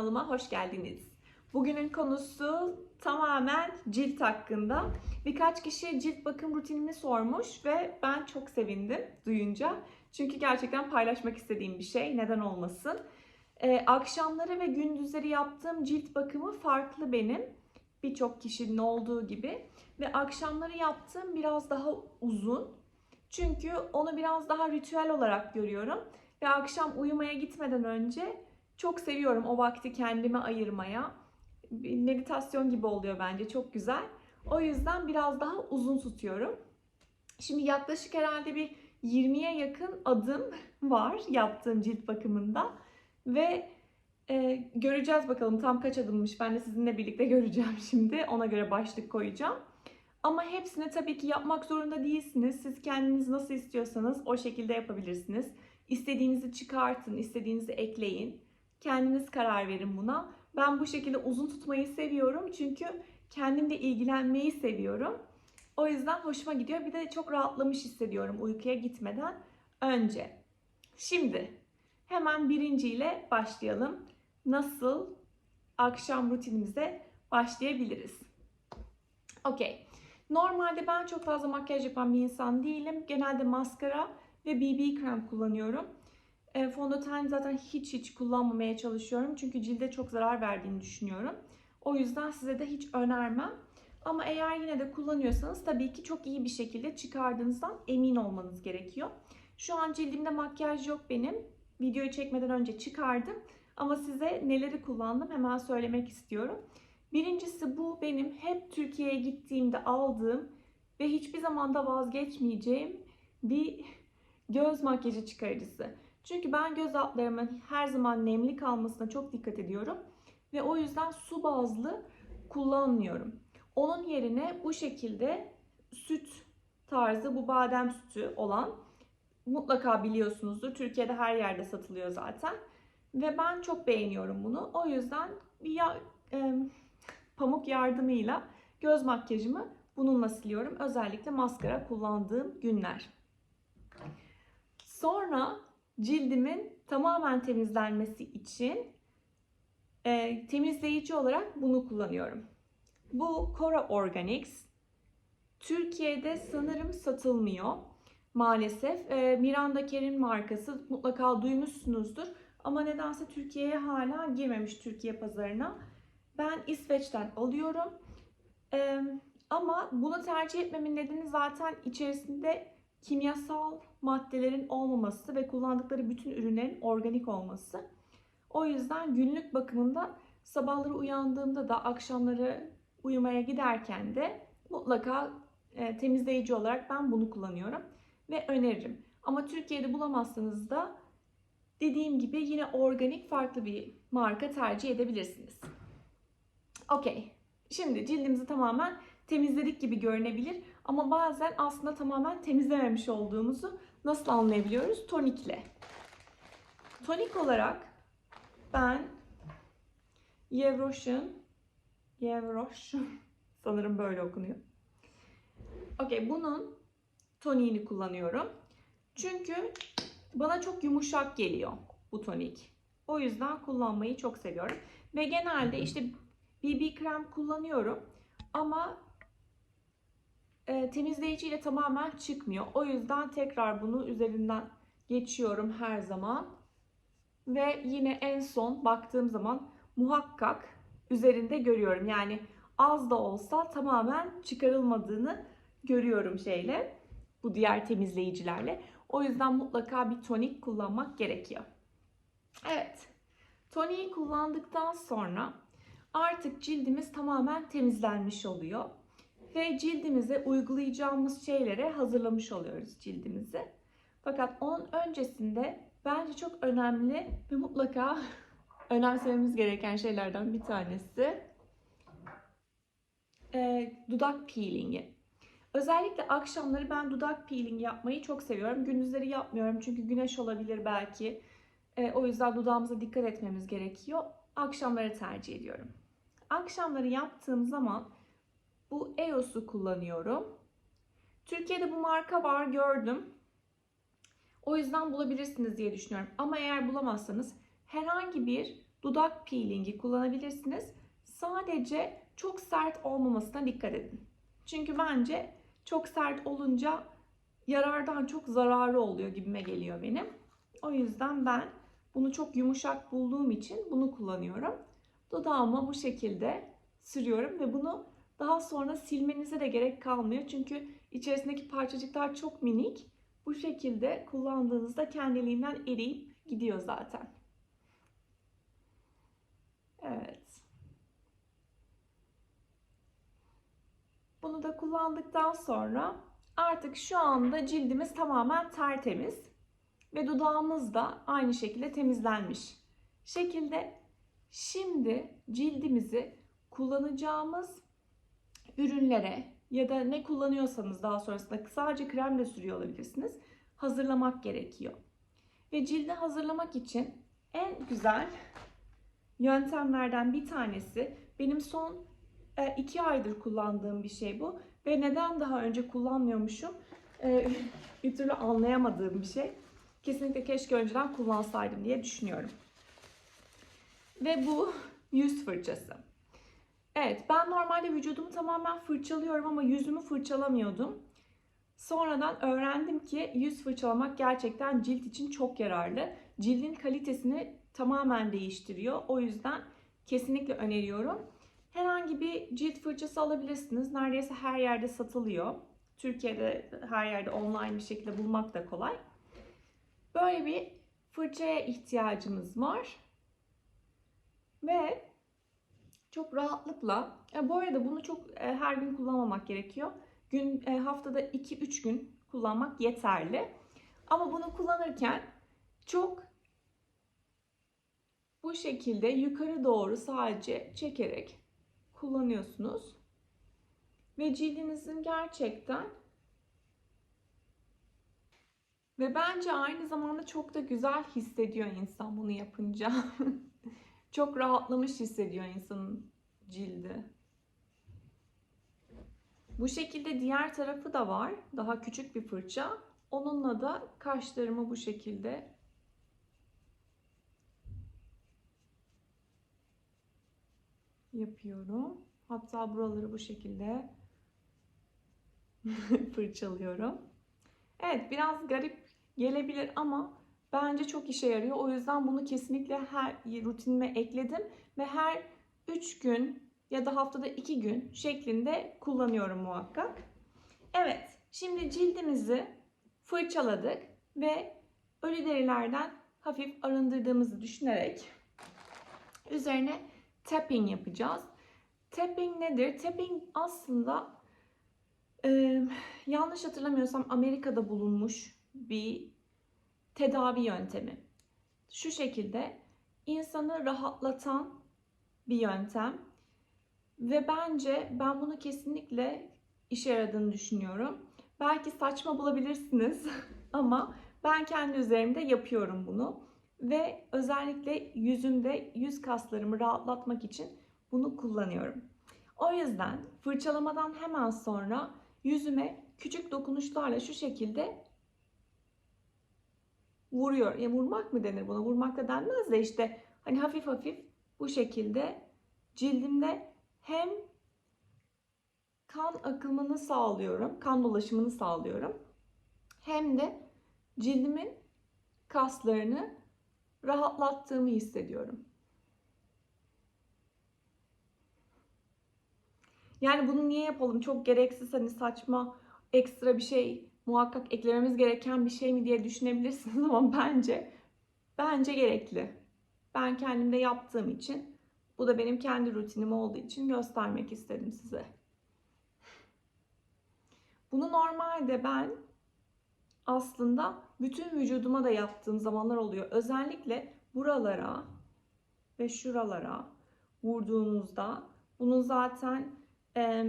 kanalıma hoş geldiniz. Bugünün konusu tamamen cilt hakkında. Birkaç kişi cilt bakım rutinimi sormuş ve ben çok sevindim duyunca. Çünkü gerçekten paylaşmak istediğim bir şey. Neden olmasın? Ee, akşamları ve gündüzleri yaptığım cilt bakımı farklı benim. Birçok kişinin olduğu gibi. Ve akşamları yaptığım biraz daha uzun. Çünkü onu biraz daha ritüel olarak görüyorum. Ve akşam uyumaya gitmeden önce çok seviyorum o vakti kendime ayırmaya. Meditasyon gibi oluyor bence çok güzel. O yüzden biraz daha uzun tutuyorum. Şimdi yaklaşık herhalde bir 20'ye yakın adım var yaptığım cilt bakımında. Ve e, göreceğiz bakalım tam kaç adımmış. Ben de sizinle birlikte göreceğim şimdi. Ona göre başlık koyacağım. Ama hepsini tabii ki yapmak zorunda değilsiniz. Siz kendiniz nasıl istiyorsanız o şekilde yapabilirsiniz. İstediğinizi çıkartın, istediğinizi ekleyin. Kendiniz karar verin buna. Ben bu şekilde uzun tutmayı seviyorum çünkü kendimle ilgilenmeyi seviyorum. O yüzden hoşuma gidiyor. Bir de çok rahatlamış hissediyorum uykuya gitmeden önce. Şimdi hemen birinciyle başlayalım. Nasıl akşam rutinimize başlayabiliriz? Okey. Normalde ben çok fazla makyaj yapan bir insan değilim. Genelde maskara ve BB krem kullanıyorum. E, fondöten zaten hiç hiç kullanmamaya çalışıyorum. Çünkü cilde çok zarar verdiğini düşünüyorum. O yüzden size de hiç önermem. Ama eğer yine de kullanıyorsanız tabii ki çok iyi bir şekilde çıkardığınızdan emin olmanız gerekiyor. Şu an cildimde makyaj yok benim. Videoyu çekmeden önce çıkardım. Ama size neleri kullandım hemen söylemek istiyorum. Birincisi bu benim hep Türkiye'ye gittiğimde aldığım ve hiçbir zaman da vazgeçmeyeceğim bir göz makyajı çıkarıcısı. Çünkü ben göz altlarımın her zaman nemli kalmasına çok dikkat ediyorum. Ve o yüzden su bazlı kullanmıyorum. Onun yerine bu şekilde süt tarzı bu badem sütü olan mutlaka biliyorsunuzdur. Türkiye'de her yerde satılıyor zaten. Ve ben çok beğeniyorum bunu. O yüzden bir ya, e, pamuk yardımıyla göz makyajımı bununla siliyorum. Özellikle maskara kullandığım günler. Sonra cildimin tamamen temizlenmesi için e, temizleyici olarak bunu kullanıyorum. Bu Cora Organics. Türkiye'de sanırım satılmıyor maalesef. E, Miranda Ker'in markası mutlaka duymuşsunuzdur. Ama nedense Türkiye'ye hala girmemiş Türkiye pazarına. Ben İsveç'ten alıyorum. E, ama bunu tercih etmemin nedeni zaten içerisinde kimyasal maddelerin olmaması ve kullandıkları bütün ürünlerin organik olması. O yüzden günlük bakımında sabahları uyandığımda da akşamları uyumaya giderken de mutlaka e, temizleyici olarak ben bunu kullanıyorum ve öneririm. Ama Türkiye'de bulamazsanız da dediğim gibi yine organik farklı bir marka tercih edebilirsiniz. Okey. Şimdi cildimizi tamamen temizledik gibi görünebilir ama bazen aslında tamamen temizlememiş olduğumuzu nasıl anlayabiliyoruz? Tonikle. Tonik olarak ben Yevroş'un Yevroş sanırım böyle okunuyor. Okey bunun toniğini kullanıyorum. Çünkü bana çok yumuşak geliyor bu tonik. O yüzden kullanmayı çok seviyorum. Ve genelde işte BB krem kullanıyorum. Ama e, temizleyiciyle tamamen çıkmıyor. O yüzden tekrar bunu üzerinden geçiyorum her zaman. Ve yine en son baktığım zaman muhakkak üzerinde görüyorum. Yani az da olsa tamamen çıkarılmadığını görüyorum şeyle. Bu diğer temizleyicilerle. O yüzden mutlaka bir tonik kullanmak gerekiyor. Evet. Toniği kullandıktan sonra artık cildimiz tamamen temizlenmiş oluyor. Ve cildimize uygulayacağımız şeylere hazırlamış oluyoruz cildimizi. Fakat onun öncesinde bence çok önemli ve mutlaka önemsememiz gereken şeylerden bir tanesi e, dudak peelingi. Özellikle akşamları ben dudak peeling yapmayı çok seviyorum. Gündüzleri yapmıyorum çünkü güneş olabilir belki. E, o yüzden dudağımıza dikkat etmemiz gerekiyor. Akşamları tercih ediyorum. Akşamları yaptığım zaman bu EOS'u kullanıyorum. Türkiye'de bu marka var gördüm. O yüzden bulabilirsiniz diye düşünüyorum. Ama eğer bulamazsanız herhangi bir dudak peelingi kullanabilirsiniz. Sadece çok sert olmamasına dikkat edin. Çünkü bence çok sert olunca yarardan çok zararı oluyor gibime geliyor benim. O yüzden ben bunu çok yumuşak bulduğum için bunu kullanıyorum. Dudağıma bu şekilde sürüyorum ve bunu daha sonra silmenize de gerek kalmıyor. Çünkü içerisindeki parçacıklar çok minik. Bu şekilde kullandığınızda kendiliğinden eriyip gidiyor zaten. Evet. Bunu da kullandıktan sonra artık şu anda cildimiz tamamen tertemiz ve dudağımız da aynı şekilde temizlenmiş. Şekilde şimdi cildimizi kullanacağımız ürünlere ya da ne kullanıyorsanız daha sonrasında sadece krem de sürüyor olabilirsiniz. Hazırlamak gerekiyor. Ve cildi hazırlamak için en güzel yöntemlerden bir tanesi benim son e, iki aydır kullandığım bir şey bu. Ve neden daha önce kullanmıyormuşum e, bir türlü anlayamadığım bir şey. Kesinlikle keşke önceden kullansaydım diye düşünüyorum. Ve bu yüz fırçası. Evet ben normalde vücudumu tamamen fırçalıyorum ama yüzümü fırçalamıyordum. Sonradan öğrendim ki yüz fırçalamak gerçekten cilt için çok yararlı. Cildin kalitesini tamamen değiştiriyor. O yüzden kesinlikle öneriyorum. Herhangi bir cilt fırçası alabilirsiniz. Neredeyse her yerde satılıyor. Türkiye'de her yerde online bir şekilde bulmak da kolay. Böyle bir fırçaya ihtiyacımız var. Ve çok rahatlıkla, e, bu arada bunu çok e, her gün kullanmamak gerekiyor. Gün e, haftada 2-3 gün kullanmak yeterli. Ama bunu kullanırken çok bu şekilde yukarı doğru sadece çekerek kullanıyorsunuz. Ve cildinizin gerçekten ve bence aynı zamanda çok da güzel hissediyor insan bunu yapınca. çok rahatlamış hissediyor insanın cildi. Bu şekilde diğer tarafı da var. Daha küçük bir fırça. Onunla da kaşlarımı bu şekilde yapıyorum. Hatta buraları bu şekilde fırçalıyorum. Evet biraz garip gelebilir ama bence çok işe yarıyor. O yüzden bunu kesinlikle her rutinime ekledim ve her 3 gün ya da haftada 2 gün şeklinde kullanıyorum muhakkak. Evet, şimdi cildimizi fırçaladık ve ölü derilerden hafif arındırdığımızı düşünerek üzerine tapping yapacağız. Tapping nedir? Tapping aslında e, yanlış hatırlamıyorsam Amerika'da bulunmuş bir tedavi yöntemi. Şu şekilde insanı rahatlatan bir yöntem ve bence ben bunu kesinlikle işe yaradığını düşünüyorum. Belki saçma bulabilirsiniz ama ben kendi üzerimde yapıyorum bunu ve özellikle yüzümde yüz kaslarımı rahatlatmak için bunu kullanıyorum. O yüzden fırçalamadan hemen sonra yüzüme küçük dokunuşlarla şu şekilde vuruyor. Ya vurmak mı denir buna? Vurmak da denmez de işte hani hafif hafif bu şekilde cildimde hem kan akımını sağlıyorum, kan dolaşımını sağlıyorum. Hem de cildimin kaslarını rahatlattığımı hissediyorum. Yani bunu niye yapalım? Çok gereksiz hani saçma ekstra bir şey muhakkak eklememiz gereken bir şey mi diye düşünebilirsiniz ama bence bence gerekli. Ben kendimde yaptığım için bu da benim kendi rutinim olduğu için göstermek istedim size. Bunu normalde ben aslında bütün vücuduma da yaptığım zamanlar oluyor. Özellikle buralara ve şuralara vurduğunuzda bunun zaten e,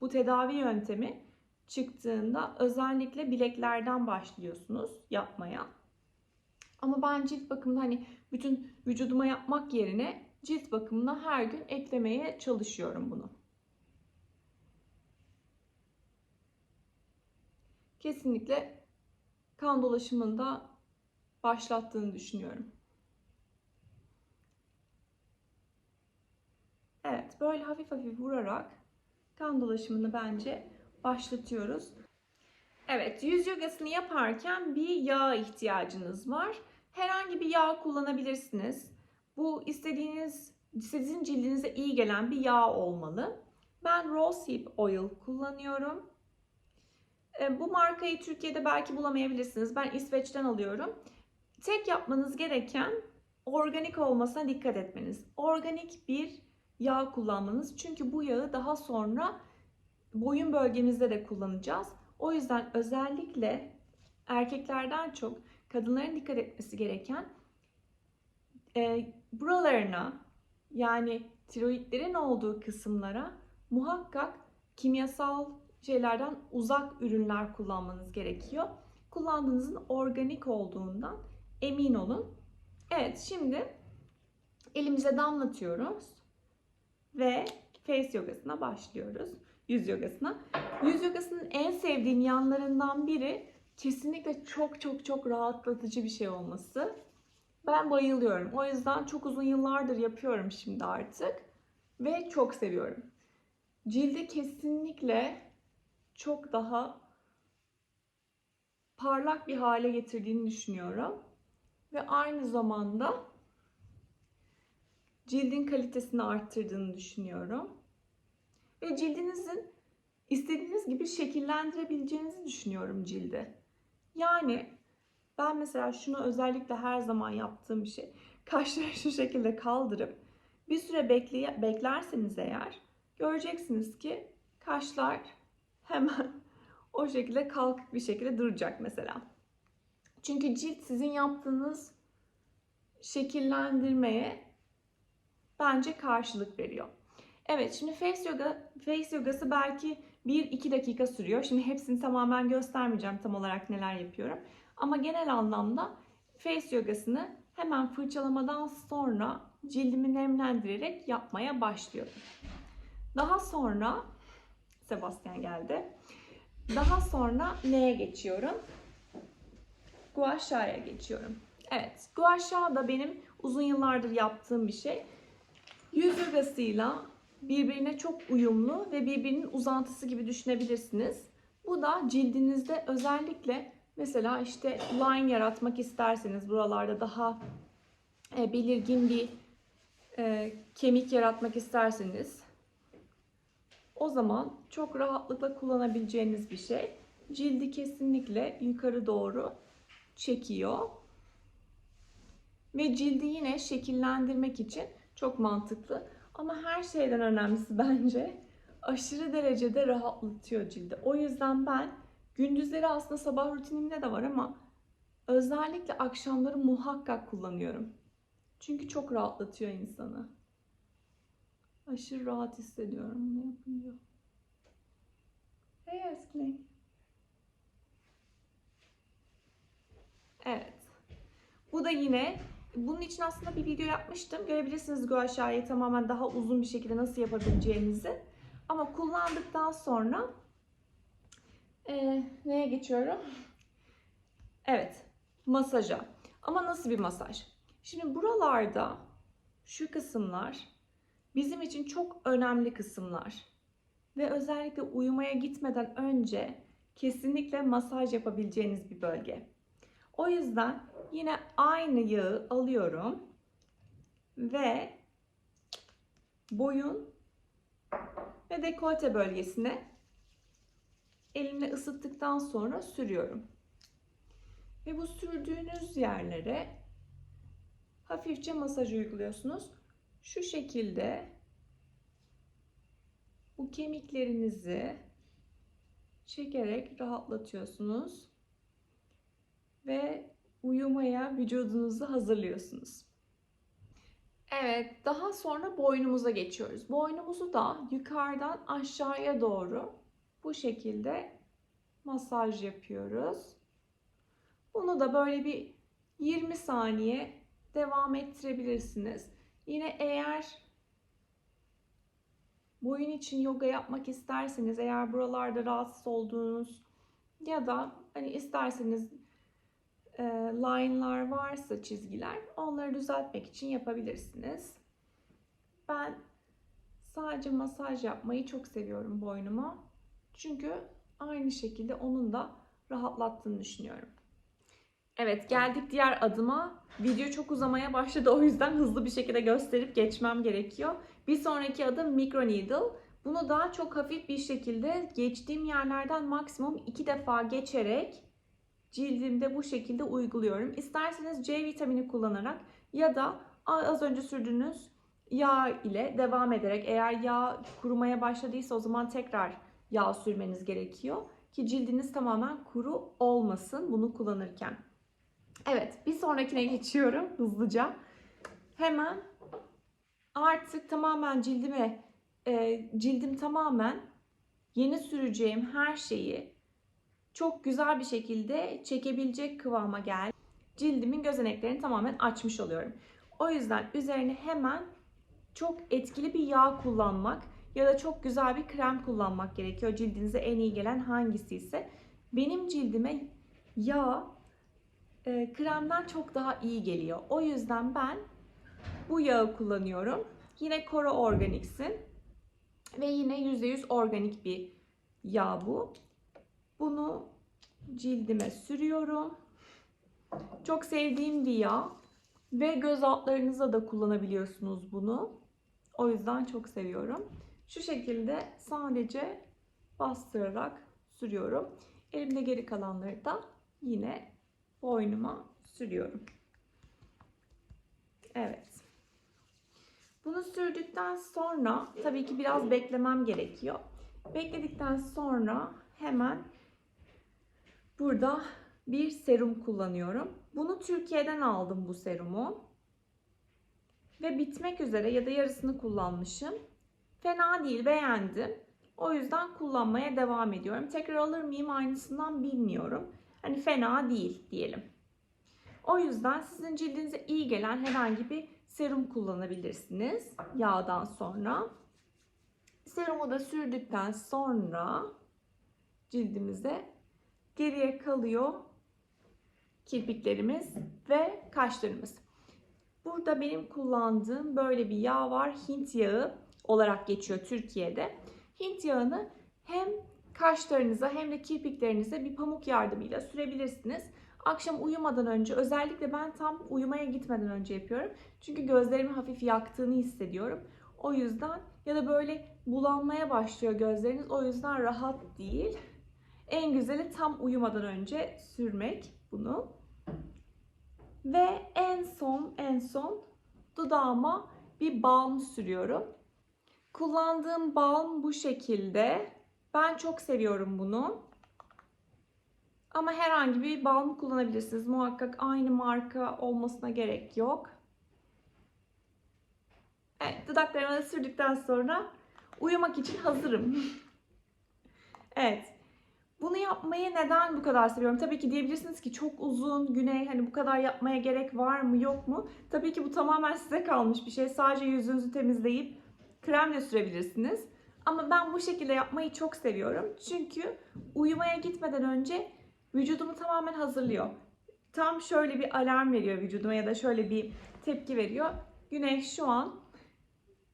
bu tedavi yöntemi çıktığında özellikle bileklerden başlıyorsunuz yapmaya. Ama ben cilt bakımında hani bütün vücuduma yapmak yerine cilt bakımına her gün eklemeye çalışıyorum bunu. Kesinlikle kan dolaşımında başlattığını düşünüyorum. böyle hafif hafif vurarak kan dolaşımını bence başlatıyoruz. Evet, yüz yogasını yaparken bir yağ ihtiyacınız var. Herhangi bir yağ kullanabilirsiniz. Bu istediğiniz, sizin cildinize iyi gelen bir yağ olmalı. Ben Rosehip Oil kullanıyorum. E, Bu markayı Türkiye'de belki bulamayabilirsiniz. Ben İsveç'ten alıyorum. Tek yapmanız gereken organik olmasına dikkat etmeniz. Organik bir yağ kullanmanız. Çünkü bu yağı daha sonra boyun bölgemizde de kullanacağız. O yüzden özellikle erkeklerden çok kadınların dikkat etmesi gereken e, buralarına yani tiroidlerin olduğu kısımlara muhakkak kimyasal şeylerden uzak ürünler kullanmanız gerekiyor. Kullandığınızın organik olduğundan emin olun. Evet şimdi elimize damlatıyoruz ve face yogasına başlıyoruz. Yüz yogasına. Yüz yogasının en sevdiğim yanlarından biri kesinlikle çok çok çok rahatlatıcı bir şey olması. Ben bayılıyorum. O yüzden çok uzun yıllardır yapıyorum şimdi artık ve çok seviyorum. Cildi kesinlikle çok daha parlak bir hale getirdiğini düşünüyorum. Ve aynı zamanda cildin kalitesini arttırdığını düşünüyorum. Ve cildinizin istediğiniz gibi şekillendirebileceğinizi düşünüyorum cildi. Yani ben mesela şunu özellikle her zaman yaptığım bir şey. Kaşları şu şekilde kaldırıp bir süre bekleye, beklerseniz eğer göreceksiniz ki kaşlar hemen o şekilde kalkık bir şekilde duracak mesela. Çünkü cilt sizin yaptığınız şekillendirmeye bence karşılık veriyor. Evet şimdi face yoga face yogası belki 1-2 dakika sürüyor. Şimdi hepsini tamamen göstermeyeceğim tam olarak neler yapıyorum. Ama genel anlamda face yogasını hemen fırçalamadan sonra cildimi nemlendirerek yapmaya başlıyorum. Daha sonra Sebastian geldi. Daha sonra neye geçiyorum? Gua Sha'ya geçiyorum. Evet, Gua Sha da benim uzun yıllardır yaptığım bir şey. Yüz yogasıyla birbirine çok uyumlu ve birbirinin uzantısı gibi düşünebilirsiniz. Bu da cildinizde özellikle mesela işte line yaratmak isterseniz buralarda daha e, belirgin bir e, kemik yaratmak isterseniz o zaman çok rahatlıkla kullanabileceğiniz bir şey. Cildi kesinlikle yukarı doğru çekiyor. Ve cildi yine şekillendirmek için çok mantıklı. Ama her şeyden önemlisi bence aşırı derecede rahatlatıyor cildi. O yüzden ben gündüzleri aslında sabah rutinimde de var ama özellikle akşamları muhakkak kullanıyorum. Çünkü çok rahatlatıyor insanı. Aşırı rahat hissediyorum bunu yapınca. Hey Eskling. Evet. Bu da yine bunun için aslında bir video yapmıştım. Görebilirsiniz gua sha'yı tamamen daha uzun bir şekilde nasıl yapabileceğinizi. Ama kullandıktan sonra e, neye geçiyorum? Evet, masaja. Ama nasıl bir masaj? Şimdi buralarda şu kısımlar bizim için çok önemli kısımlar. Ve özellikle uyumaya gitmeden önce kesinlikle masaj yapabileceğiniz bir bölge. O yüzden yine aynı yağı alıyorum ve boyun ve dekolte bölgesine elimle ısıttıktan sonra sürüyorum. Ve bu sürdüğünüz yerlere hafifçe masaj uyguluyorsunuz. Şu şekilde bu kemiklerinizi çekerek rahatlatıyorsunuz ve uyumaya vücudunuzu hazırlıyorsunuz. Evet, daha sonra boynumuza geçiyoruz. Boynumuzu da yukarıdan aşağıya doğru bu şekilde masaj yapıyoruz. Bunu da böyle bir 20 saniye devam ettirebilirsiniz. Yine eğer boyun için yoga yapmak isterseniz, eğer buralarda rahatsız olduğunuz ya da hani isterseniz e, line'lar varsa çizgiler onları düzeltmek için yapabilirsiniz. Ben sadece masaj yapmayı çok seviyorum boynuma. Çünkü aynı şekilde onun da rahatlattığını düşünüyorum. Evet geldik diğer adıma. Video çok uzamaya başladı o yüzden hızlı bir şekilde gösterip geçmem gerekiyor. Bir sonraki adım microneedle. Bunu daha çok hafif bir şekilde geçtiğim yerlerden maksimum iki defa geçerek cildimde bu şekilde uyguluyorum. İsterseniz C vitamini kullanarak ya da az önce sürdüğünüz yağ ile devam ederek eğer yağ kurumaya başladıysa o zaman tekrar yağ sürmeniz gerekiyor ki cildiniz tamamen kuru olmasın bunu kullanırken. Evet, bir sonrakine geçiyorum hızlıca. Hemen artık tamamen cildime e, cildim tamamen yeni süreceğim her şeyi çok güzel bir şekilde çekebilecek kıvama geldi. Cildimin gözeneklerini tamamen açmış oluyorum. O yüzden üzerine hemen çok etkili bir yağ kullanmak ya da çok güzel bir krem kullanmak gerekiyor. Cildinize en iyi gelen hangisi ise. Benim cildime yağ e, kremden çok daha iyi geliyor. O yüzden ben bu yağı kullanıyorum. Yine Coro Organics'in ve yine %100 organik bir yağ bu. Bunu cildime sürüyorum. Çok sevdiğim bir yağ ve göz altlarınıza da kullanabiliyorsunuz bunu. O yüzden çok seviyorum. Şu şekilde sadece bastırarak sürüyorum. Elimde geri kalanları da yine boynuma sürüyorum. Evet. Bunu sürdükten sonra tabii ki biraz beklemem gerekiyor. Bekledikten sonra hemen burada bir serum kullanıyorum. Bunu Türkiye'den aldım bu serumu. Ve bitmek üzere ya da yarısını kullanmışım. Fena değil, beğendim. O yüzden kullanmaya devam ediyorum. Tekrar alır mıyım aynısından bilmiyorum. Hani fena değil diyelim. O yüzden sizin cildinize iyi gelen herhangi bir serum kullanabilirsiniz yağdan sonra. Serumu da sürdükten sonra cildimize geriye kalıyor kirpiklerimiz ve kaşlarımız. Burada benim kullandığım böyle bir yağ var. Hint yağı olarak geçiyor Türkiye'de. Hint yağını hem kaşlarınıza hem de kirpiklerinize bir pamuk yardımıyla sürebilirsiniz. Akşam uyumadan önce özellikle ben tam uyumaya gitmeden önce yapıyorum. Çünkü gözlerimi hafif yaktığını hissediyorum. O yüzden ya da böyle bulanmaya başlıyor gözleriniz. O yüzden rahat değil. En güzeli tam uyumadan önce sürmek bunu. Ve en son en son dudağıma bir balm sürüyorum. Kullandığım balm bu şekilde. Ben çok seviyorum bunu. Ama herhangi bir balm kullanabilirsiniz. Muhakkak aynı marka olmasına gerek yok. Evet, dudaklarıma da sürdükten sonra uyumak için hazırım. evet. Bunu yapmayı neden bu kadar seviyorum? Tabii ki diyebilirsiniz ki çok uzun, güney hani bu kadar yapmaya gerek var mı yok mu? Tabii ki bu tamamen size kalmış bir şey. Sadece yüzünüzü temizleyip kremle sürebilirsiniz. Ama ben bu şekilde yapmayı çok seviyorum. Çünkü uyumaya gitmeden önce vücudumu tamamen hazırlıyor. Tam şöyle bir alarm veriyor vücuduma ya da şöyle bir tepki veriyor. Güneş şu an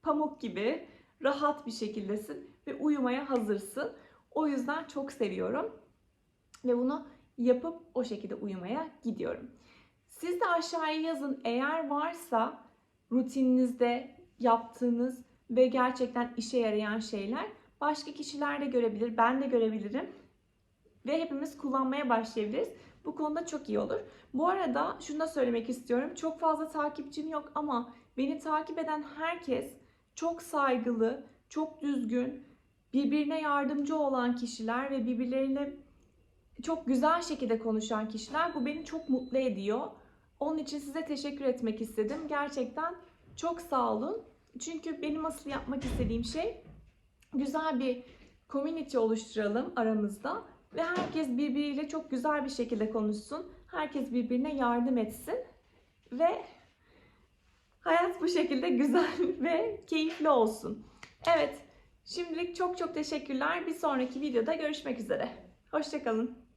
pamuk gibi rahat bir şekildesin ve uyumaya hazırsın. O yüzden çok seviyorum. Ve bunu yapıp o şekilde uyumaya gidiyorum. Siz de aşağıya yazın eğer varsa rutininizde yaptığınız ve gerçekten işe yarayan şeyler başka kişiler de görebilir, ben de görebilirim ve hepimiz kullanmaya başlayabiliriz. Bu konuda çok iyi olur. Bu arada şunu da söylemek istiyorum. Çok fazla takipçim yok ama beni takip eden herkes çok saygılı, çok düzgün, birbirine yardımcı olan kişiler ve birbirleriyle çok güzel şekilde konuşan kişiler. Bu beni çok mutlu ediyor. Onun için size teşekkür etmek istedim. Gerçekten çok sağ olun. Çünkü benim asıl yapmak istediğim şey güzel bir community oluşturalım aramızda ve herkes birbiriyle çok güzel bir şekilde konuşsun. Herkes birbirine yardım etsin ve hayat bu şekilde güzel ve keyifli olsun. Evet, şimdilik çok çok teşekkürler. Bir sonraki videoda görüşmek üzere. Hoşçakalın.